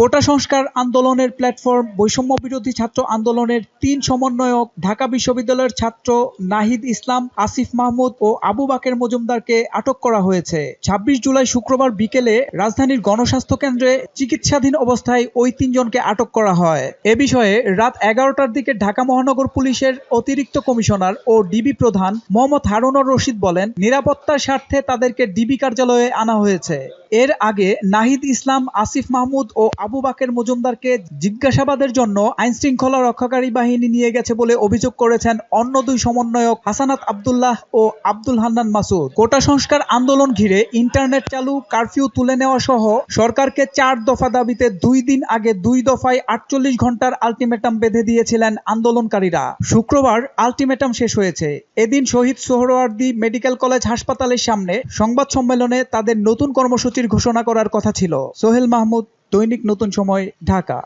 কোটা সংস্কার আন্দোলনের প্ল্যাটফর্ম বৈষম্য বিরোধী ছাত্র আন্দোলনের তিন সমন্বয়ক, ঢাকা বিশ্ববিদ্যালয়ের ছাত্র নাহিদ ইসলাম, আসিফ মাহমুদ ও আবু বাকের মজুমদারকে আটক করা হয়েছে। ছাব্বিশ জুলাই শুক্রবার বিকেলে রাজধানীর গণস্বাস্থ্য কেন্দ্রে চিকিৎসাধীন অবস্থায় ওই তিনজনকে আটক করা হয়। এ বিষয়ে রাত এগারোটার দিকে ঢাকা মহানগর পুলিশের অতিরিক্ত কমিশনার ও ডিবি প্রধান মোহাম্মদ হারুনর রশিদ বলেন, নিরাপত্তার স্বার্থে তাদেরকে ডিবি কার্যালয়ে আনা হয়েছে। এর আগে নাহিদ ইসলাম, আসিফ মাহমুদ ও আবু বাকের মজুমদারকে জিজ্ঞাসাবাদের জন্য আইনশৃঙ্খলা রক্ষাকারী বাহিনী নিয়ে গেছে বলে অভিযোগ করেছেন অন্য দুই সমন্বয়ক হাসানাত আবদুল্লাহ ও আব্দুল হান্নান মাসুদ। কোটা সংস্কার আন্দোলন ঘিরে ইন্টারনেট চালু, কারফিউ তুলে নেওয়া সহ সরকারকে চার দফা দাবিতে দুই দিন আগে দুই দফায় আটচল্লিশ ঘণ্টার আলটিমেটাম বেঁধে দিয়েছিলেন আন্দোলনকারীরা। শুক্রবার আলটিমেটাম শেষ হয়েছে। এদিন শহীদ সোহরাওয়ার্দী মেডিকেল কলেজ হাসপাতালের সামনে সংবাদ সম্মেলনে তাদের নতুন কর্মসূচির ঘোষণা করার কথা ছিল। সোহেল মাহমুদ দৈনিক নতুন সময় ঢাকা।